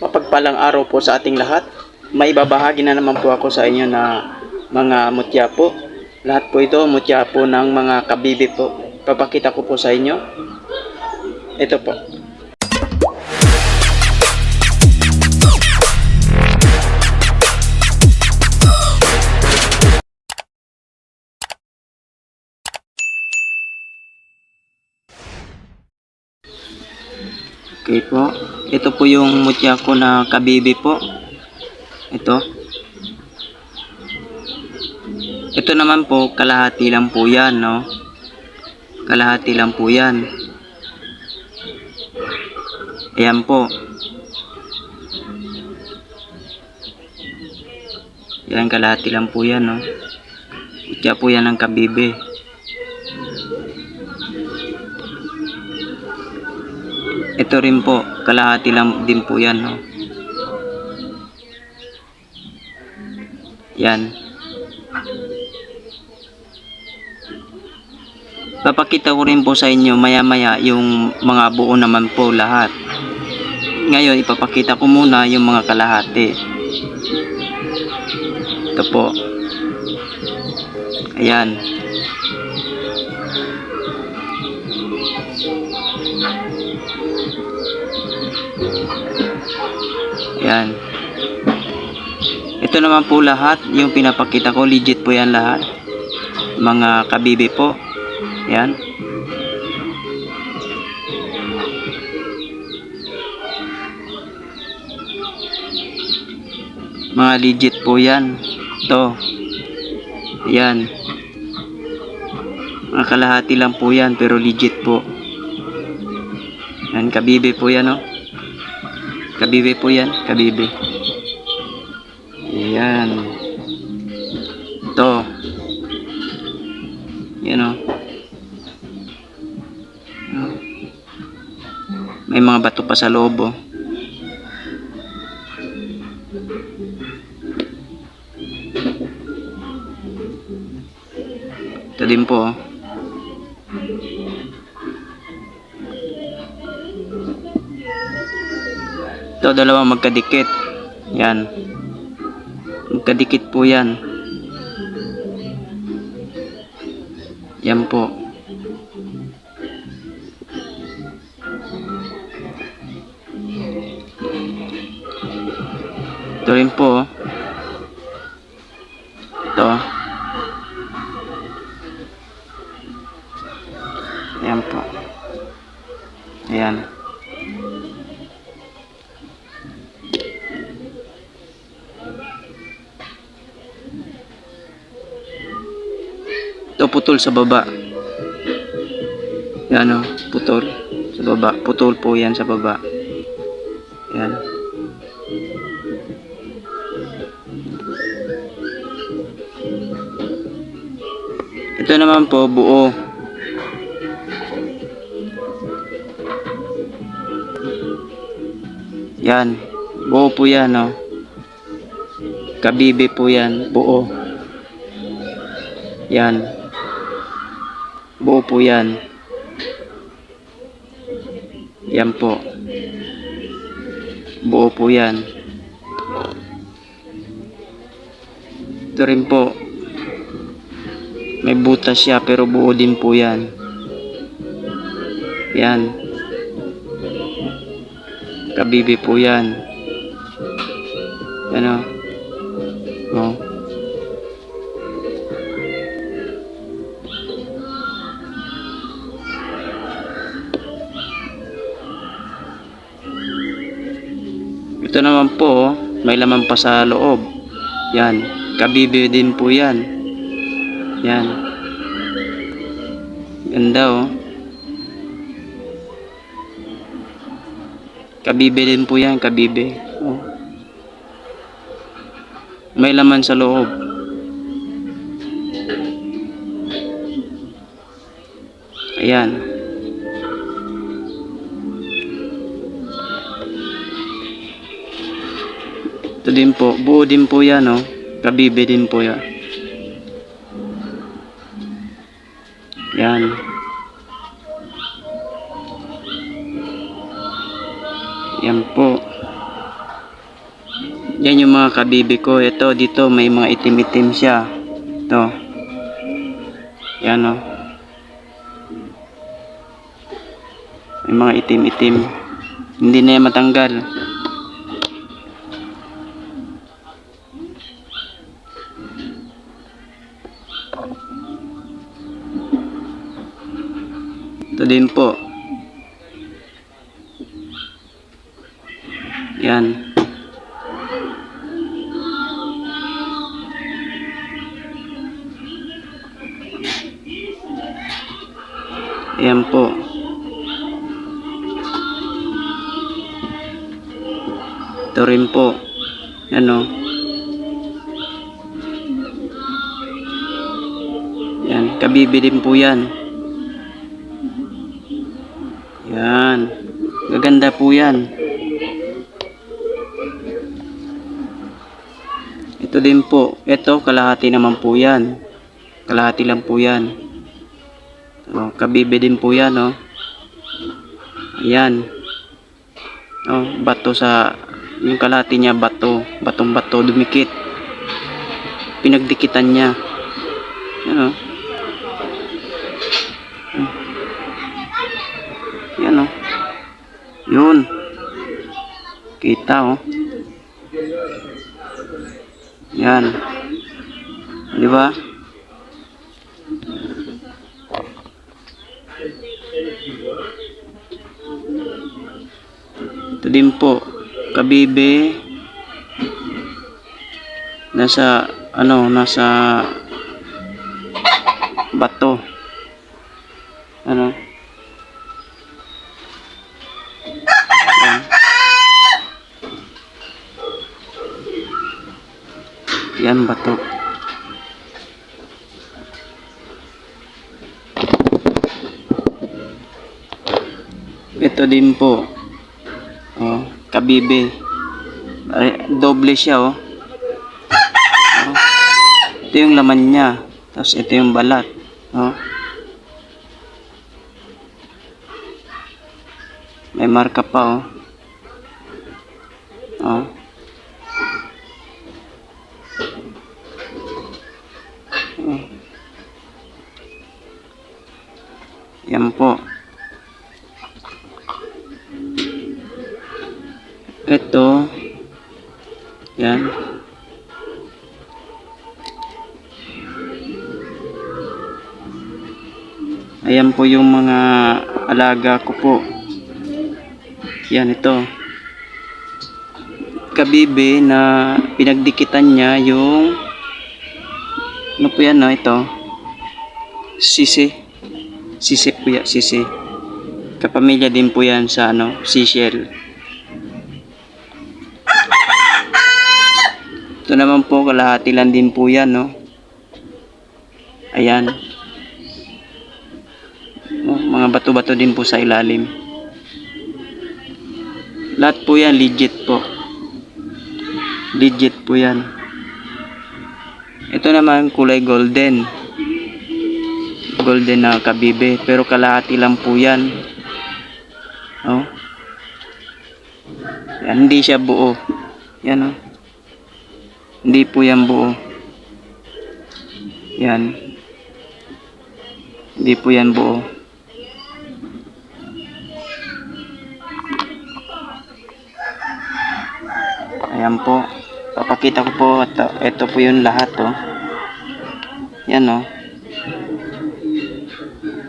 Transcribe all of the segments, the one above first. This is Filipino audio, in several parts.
Mapagpalang araw po sa ating lahat. May ibabahagi na naman po ako sa inyo na mga mutya po. Lahat po ito mutya po ng mga kabibi po. Papakita ko po sa inyo. Ito po. Okay po. Ito po yung mutya ko na kabibi po. Ito. Ito naman po, kalahati lang po yan, no? Kalahati lang po yan. Ayan po. Yan, kalahati lang po yan, no? Mutya po yan ng kabibi. Ito rin po, kalahati lang din po yan, no? Yan. Papakita ko rin po sa inyo maya-maya yung mga buo naman po lahat. Ngayon, ipapakita ko muna yung mga kalahati. Ito po. Ayan. Ayan. Ito naman po lahat, yung pinapakita ko, legit po yan lahat. Mga kabibi po. Ayan. Mga legit po yan. Ito. Ayan. Mga kalahati lang po yan, pero legit po. Yan, kabibi po yan, oh. Kabibi po yan, kabibi. Ayan. Ito. Yan o. May mga bato pa sa loob oh. Ito din po oh. Ito dalawa magkadikit. Yan. Magkadikit po yan. Yan po. Ito rin po. oh. Ito. Yan po. Ayan. Ito putol sa baba. Yan o, putol sa baba. Putol po yan sa baba. Yan. Ito naman po, buo. Yan. Buo po yan, no. Kabibi po yan, buo. Yan. Buo po yan. Yan po. Buo po yan. Ito rin po. May butas siya pero buo din po yan. Yan. Kabibi po yan. Yan Ito naman po, may laman pa sa loob. Yan, kabibi din po yan. Yan. Ganda oh. Kabibi din po yan, kabibi. Oh. May laman sa loob. Ayan. Ito din po, buo din po yan, oh. Kabibi din po yan. Yan. Yan po. Yan yung mga kabibi ko. Ito, dito may mga itim-itim siya. Ito. Yan o. May mga itim-itim. Hindi na yan matanggal. Ito din po. Yan. Ayan po. Ito rin po. Ano? Yan. Kabibi din po yan. Yan. Ito din po. Ito, kalahati naman po yan. Kalahati lang po yan. Oh, kabibi din po yan, oh. Ayan. Oh, bato sa yung kalahati niya bato, batong bato dumikit. Pinagdikitan niya. Yan, oh. Yun. Kita, oh. Yan. Di ba? Ito din po, kabibe. Nasa, ano, nasa bato. Ano? Yan, bato. Ito din po. Oh, kabibe. Doble siya, oh. oh. Ito yung laman niya. Tapos ito yung balat. Oh. May marka pa, oh. Oh. Oh. Yan po. Ito. Yan. Ayan po yung mga alaga ko po. Yan ito. Kabibe na pinagdikitan niya yung ano po yan no? Ito. Sisi. Sisi po yan sisi. Kapamilya din po yan sa ano seashell. Ito naman po kalahati lang din po yan no? Ayan. No, mga bato-bato din po sa ilalim. Lahat po yan legit po. Legit po yan ito naman kulay golden. Golden na kabibe. Pero kalahati lang po yan. Oh. Hindi siya buo. Yan oh. Hindi po yan buo. Yan. Hindi po yan buo. Ayan po. Papakita ko po ito, ito po yung lahat oh. Yan oh.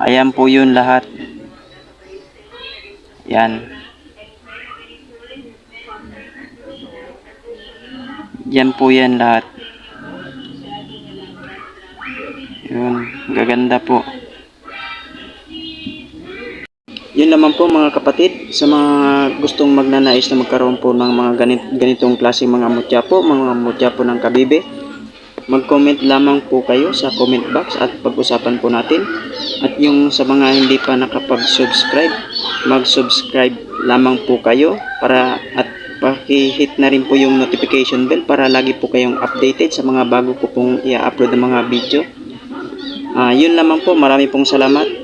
Ayan po yung lahat. Yan. Yan po yan lahat. Yun, gaganda po. Yun naman po mga kapatid, sa mga gustong magnanais na magkaroon po ng mga ganit, ganitong klase mga mutya po, mga mutya po ng kabibe, mag-comment lamang po kayo sa comment box at pag-usapan po natin. At yung sa mga hindi pa nakapag-subscribe, mag-subscribe lamang po kayo para at paki-hit na rin po yung notification bell para lagi po kayong updated sa mga bago ko pong i-upload ng mga video. Ah, yun lamang po, marami pong salamat.